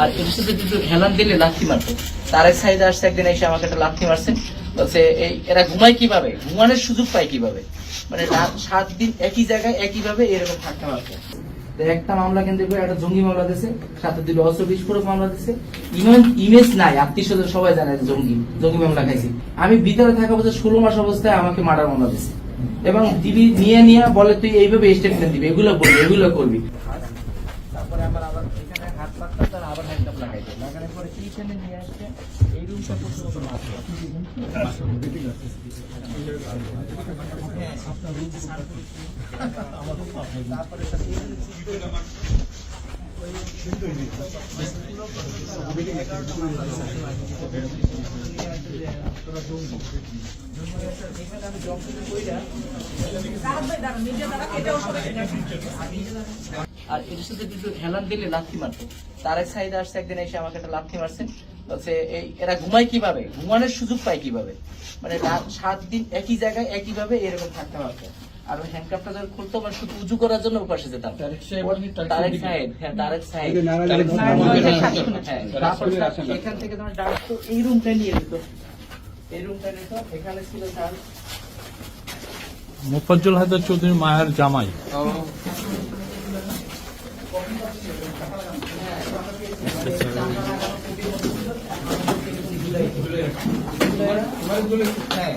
আর সাথে একটু হেলান দিলে লাথি মারতো তারেক সাইদ আসছে একদিন এসে আমাকে একটা লাথি মারছেন বলছে, এই, এরা ঘুমায় কীভাবে? ঘুমানোর সুযোগ পায় কীভাবে? মানে সাত দিন একই জায়গায় একই ভাবে এরকম থাকতে পারছে তো একটা মামলা একটা জঙ্গি মামলা দিয়েছে সাথে দুটো অস্ত্র বিস্ফোরক মামলা দিয়েছে। ইমেজ ইমেজ নাই আত্মীয় স্বজন সবাই জানে জঙ্গি জঙ্গি মামলা খাইছি। আমি ভিতরে থাকা অবস্থায় ষোলো মাস অবস্থায় আমাকে মার্ডার মামলা দিয়েছে। এবং দিবি নিয়ে নিয়ে বলে, তুই এইভাবে স্টেটমেন্ট দিবি, এগুলো বলবি, এগুলো করবি। তারপরে আবার হাত পাততে তার আবার হ্যান্ডকাপ লাগাইতে লাগানোর পরে এইখানে নিয়ে আসছে এই রুমটা মারছে তারপরে এই আর এর সাথে একটু হেলান দিলে লাথি মারতো তারেক সাইদ আসছে, একদিন এসে আমাকে একটা লাথি মারছে। বলছে, এই, এরা ঘুমায় কীভাবে? ঘুমানোর সুযোগ পায় কীভাবে? মানে সাত দিন একই জায়গায় একইভাবে এরকম থাকতে পারতো আর ওই হ্যান্ডকাপটা যখন খুলতো মানে শুধু উজু করার জন্য যেতাম তারেক সাহেব হ্যাঁ তারেক সাহেব। হ্যাঁ, এখান থেকে তোমার ডাকতো এই রুমটা নিয়ে যেত এই রুমটা নিত এখানে ছিল স্যার মোফাজ্জল হায়দার চৌধুরী মায়ের জামাই। হ্যাঁ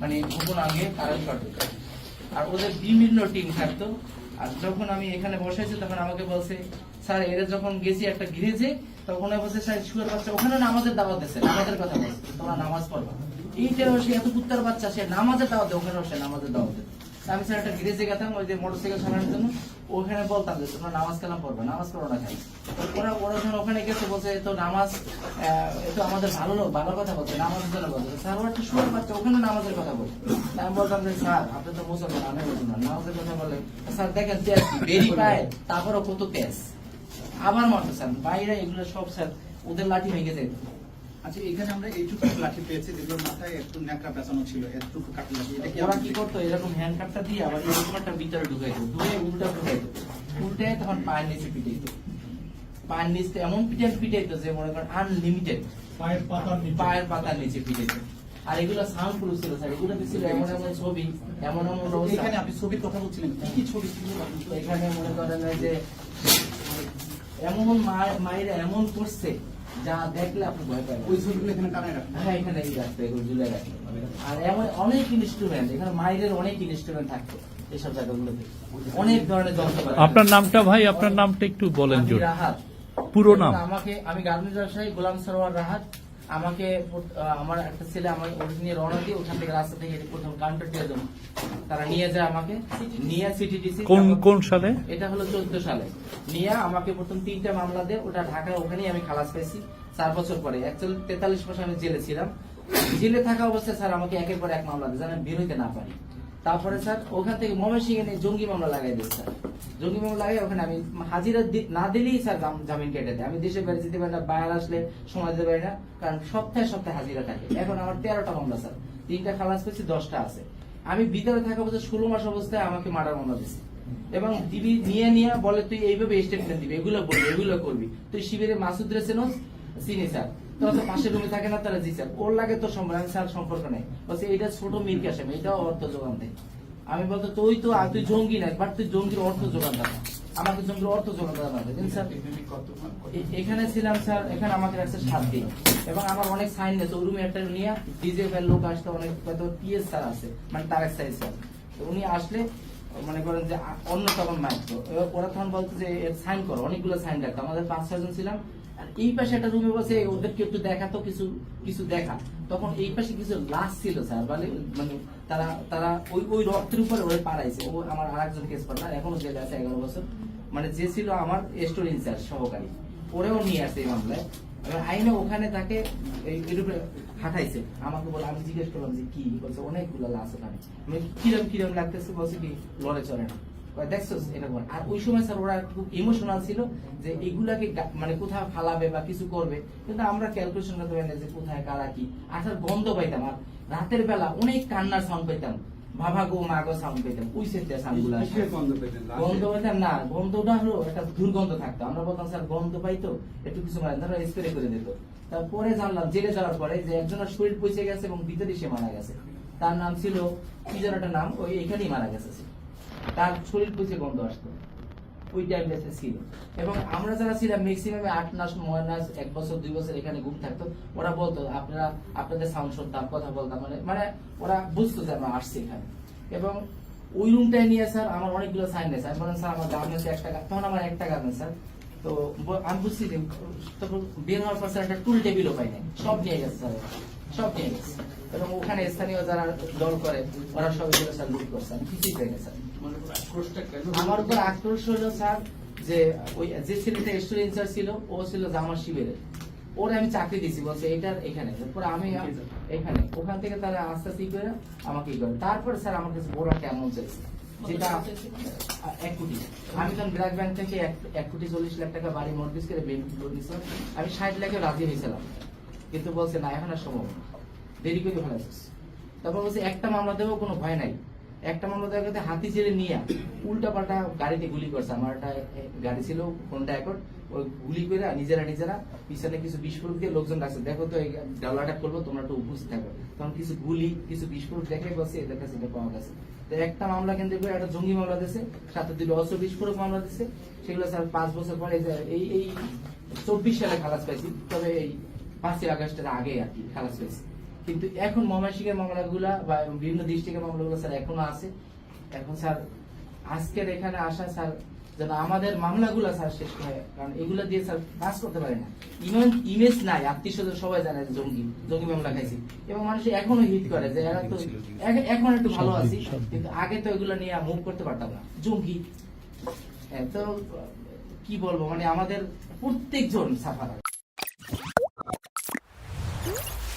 মানে আর ওদের বিভিন্ন টিম থাকতো। আর যখন আমি এখানে বসেছি, তখন আমাকে বলছে, স্যার, এরা যখন গেছি একটা গিরেছে তখন বলছে, স্যার, শুয়ার বাচ্চা, ওখানে নামাজের দাওয়াত দিচ্ছে নামাজের কথা বলছে, তোমরা নামাজ পড়বা। এইটা সে এত কুত্তার বাচ্চা, সে নামাজের দাওয়াত দেয় ওখানে সে নামাজের দাওয়াত দেয়। আমি স্যার একটা গিরেজে গেতাম, ওই যে মোটরসাইকেল জন্য। ওখানে বলতাম যে, তোমরা নামাজ পড়বে, নামাজ পড়ো না ওরা ওরা যখন ওখানে গেছে, বলছে তো নামাজ আমাদের ভালো লোক, ভালো কথা বলছে, নামাজের জন্য বলছে। স্যার ও একটা বাচ্চা, ওখানে নামাজের কথা বলছে। আমি বলতাম যে, স্যার, আপনি তো মুসলমান, আমি নামাজের কথা বলে। স্যার, দেখেন তারপরও কত তেজ আবার মারতো স্যার, বাইরে এগুলো সব, স্যার, ওদের লাঠি ভেঙে যেত আচ্ছা এখানে আমরা এইটুকু লাঠি পেয়েছি যেগুলোর মাথায় একটু ন্যাকড়া পেঁচানো ছিল এতটুকু কাটি লাঠি এটা কি ওরা কি করতো? এরকম হ্যান্ড কাপটা দিয়ে আবার এরকম একটা ভিতরে ঢুকাইতো ধুয়ে উল্টা ঢুকাইতো উল্টে তখন পায়ের নিচে পিটাইতো পায়ের নিচে এমন পিটাই যে মনে করেন আনলিমিটেড পায়ের পাতার পায়ের পাতার নিচে পিটাইতো আর এগুলো সাউন্ড প্রুফ ছিল স্যার। এগুলো ছিল? এমন এমন ছবি এমন এমন অবস্থা। এখানে আপনি ছবির কথা বলছিলেন। কি কি ছবি ছিল? এখানে মনে করেন যে এমন মায়ের মায়েরা এমন করছে যা দেখলে আপনি ভয় পাবেন। ওই ছবিগুলো এখানে টানায় রাখবেন হ্যাঁ এখানে এই রাখতো এগুলো ঝুলে রাখবেন আর এমন অনেক ইনস্ট্রুমেন্ট এখানে মাইরের অনেক ইনস্ট্রুমেন্ট থাকতো এসব জায়গাগুলোতে। অনেক ধরনের যন্ত্রপাতি। আপনার নামটা ভাই আপনার নামটা একটু বলেন জোর। রাহাত। পুরো নাম। আমাকে আমি গার্মেন্টস ব্যবসায়ী গোলাম সরোয়ার রাহাত। আমাকে আমার একটা ছেলে আমার ওদের নিয়ে রওনা দিয়ে ওখান থেকে রাস্তা থেকে প্রথম কাউন্টার দিয়ে দেবো। তারা নিয়ে যায় আমাকে নিয়ে সিটিডিসি কোন কোন সালে? এটা হলো চোদ্দ সালে। নিয়ে আমাকে প্রথম তিনটা মামলা দেয় ওটা ঢাকা ওখানেই আমি খালাস পেয়েছি চার বছর পরে। অ্যাকচুয়ালি তেতাল্লিশ বছর আমি জেলে ছিলাম। জেলে থাকা অবস্থায় স্যার আমাকে একের পর এক মামলা দিয়ে যেন আমি বের না পারি। তারপরে স্যার, ওখান থেকে ময়মনসিংহে নিয়ে জঙ্গি মামলা লাগাই দিয়েছে স্যার। জঙ্গি মামলা লাগাই, ওখানে আমি হাজিরা না দিলেই স্যার জামিন কেটে দেয়। আমি দেশে বাড়ি যেতে পারি না, বাইরে আসলে সময় দিতে পারি না, কারণ সপ্তাহে সপ্তাহে হাজিরা থাকে। এখন আমার তেরোটা মামলা স্যার, তিনটা খালাস পেয়েছি, দশটা আছে। আমি ভিতরে থাকা অবস্থায় ষোলো মাস অবস্থায় আমাকে মার্ডার মামলা দিচ্ছে এবং দিবি নিয়ে নিয়ে বলে, তুই এইভাবে স্টেটমেন্ট দিবি, এগুলো বলবি, এগুলো করবি। তুই শিবিরে মাসুদ রে চেনস চিনি স্যার। এখানে ছিলাম স্যার, এখানে আমাকে রাখছে সাত দিন। এবং আমার অনেক সাইন নেই ওই রুমে একটা নিয়ে ডিজে লোক আসতো অনেক পিএস স্যার আছে মানে তারেক সাইজ স্যার। তো উনি আসলে, মনে করেন যে অন্য তখন এবার ওরা তখন বলতো যে সাইন করো, অনেকগুলো সাইন রাখতো। আমাদের পাঁচ ছয়জন ছিলাম। এই পাশে একটা রুমে বসে ওদেরকে একটু দেখাতো কিছু কিছু দেখা। তখন এই পাশে কিছু লাশ ছিল স্যার মানে মানে তারা তারা ওই ওই রক্তের উপরে ওরা ও আমার আর একজন কেস পার্টনার এখনও জেলে আছে এগারো বছর। মানে যে ছিল আমার স্টোর সহকারী। ওরেও নিয়ে আসে এই মামলায়। এবার আইনে ওখানে তাকে হাঁটাইছে। আমাকে বলে, আমি জিজ্ঞেস করলাম যে কি? বলছে, অনেকগুলো লাশ ওখানে। কিরম কিরম লাগতেছে? বলছে কি, লড়ে চলে না। এরকম আর ওই সময় স্যার ওরা খুব ইমোশনাল ছিল যে এগুলাকে মানে কোথাও ফালাবে বা কিছু করবে। কিন্তু আমরা ক্যালকুলেশন করতে পারি না যে কোথায় কারা কি। আসার গন্ধ পাইতাম। আর রাতের বেলা অনেক কান্নার সাউন্ড পাইতাম। বাবা গো মা গো সাউন্ড পেতাম ওই গন্ধ পেতাম না। গন্ধটা হলো একটা দুর্গন্ধ থাকতো। আমরা বলতাম স্যার গন্ধ পাইতো? একটু কিছু মানে ধরো স্প্রে করে দিত। তারপরে জানলাম জেলে যাওয়ার পরে যে একজনের শরীর পচে গেছে এবং ভিতরে সে মারা গেছে। তার নাম ছিল কি যেন একটা নাম ওই এখানেই মারা গেছে। তার শরীর পচে গন্ধ আসতো। ওই টাইমটা ছিল। এবং আমরা যারা ছিলাম ম্যাক্সিমাম আট মাস, নয় মাস, এক বছর, দুই বছর এখানে ঘুম থাকতো। ওরা বলতো, আপনারা, আপনাদের সাউন্ড শুনতাম কথা বলতাম। মানে মানে ওরা বুঝতো যে আমরা আসছি এখানে। এবং ওই রুমটায় নিয়ে স্যার আমার অনেকগুলো সাইন নেই, স্যার। বলেন, স্যার, আমার গার্মেন্টসে এক টাকা। তখন আমার এক টাকা নেই, স্যার। তো আমি বুঝছি যে, তখন বের হওয়ার পর স্যার একটা টুল টেবিলও পাই নাই। সব নিয়ে গেছে, স্যার। সব নিয়ে গেছে। এবং ওখানে স্থানীয় যারা দল করে, ওরা সব এগুলো স্যার, লুট করছে আমি কিছুই পাই না স্যার। আমার উপর আক্রোশ হলো স্যার যে ওই যে ছেলেটা স্টুডেন্ট ইনচার্জ ছিল ও ছিল জামার শিবিরের ওরে আমি চাকরি দিছি বলছে এটার এখানে। তারপর আমি এখানে। ওখান থেকে তারা আস্তে আস্তে করে আমাকে ই করে। তারপর স্যার আমার কাছে বড় একটা অ্যামাউন্ট চাইছে যেটা এক কোটি। আমি তখন ব্ল্যাক ব্যাংক থেকে এক- কোটি চল্লিশ লাখ টাকা বাড়ি মর্গেজ করে বেনিফিট করে দিয়েছিলাম আমি ষাট লাখে রাজি হয়েছিলাম। কিন্তু বলছে না এখন আর সম্ভব দেরি করে ফেলাইছিস। তারপর বলছে একটা মামলা দেবো কোনো ভয় নাই। একটা মামলা কথা হাতি ছেড়ে নিয়ে উল্টা পাল্টা গাড়িতে গুলি করছে। আমার একটা গাড়ি ছিল কোনটা একর ওই গুলি করে নিজেরা নিজেরা পিছনে কিছু বিস্ফোরক দিয়ে লোকজন রাখছে। দেখো তো ডালাটা করব তোমরা একটু উপস্থিত থাকো। তখন কিছু গুলি, কিছু বিস্ফোরক দেখে বসে এদের কাছে এটা পাওয়া গেছে। তো একটা মামলা কেন্দ্র করে একটা জঙ্গি মামলা দিয়েছে সাথে দুটো অস্ত্র বিস্ফোরক মামলা দিয়েছে। সেগুলো স্যার পাঁচ বছর পরে এই এই চব্বিশ সালে খালাস পাইছি। তবে এই পাঁচই আগস্টের আগে আর কি খালাস পেয়েছি কিন্তু এখন ময়মনসিংহের মামলাগুলা বা বিভিন্ন ডিস্ট্রিক্টের মামলাগুলো স্যার এখনও আছে। এখন স্যার আজকের এখানে আসা স্যার যেন আমাদের মামলাগুলো স্যার শেষ হয় কারণ এগুলো দিয়ে স্যার কাজ করতে পারে না। ইভেন ইমেজ নাই আত্মীয় স্বজন সবাই জানে জঙ্গি জঙ্গি মামলা খাইছি। এবং মানুষ এখনও হিট করে যে এরা তো এখন একটু ভালো আছি কিন্তু আগে তো এগুলো নিয়ে মুভ করতে পারতাম না। জঙ্গি। হ্যাঁ, তো কি বলব? মানে আমাদের প্রত্যেকজন সাফার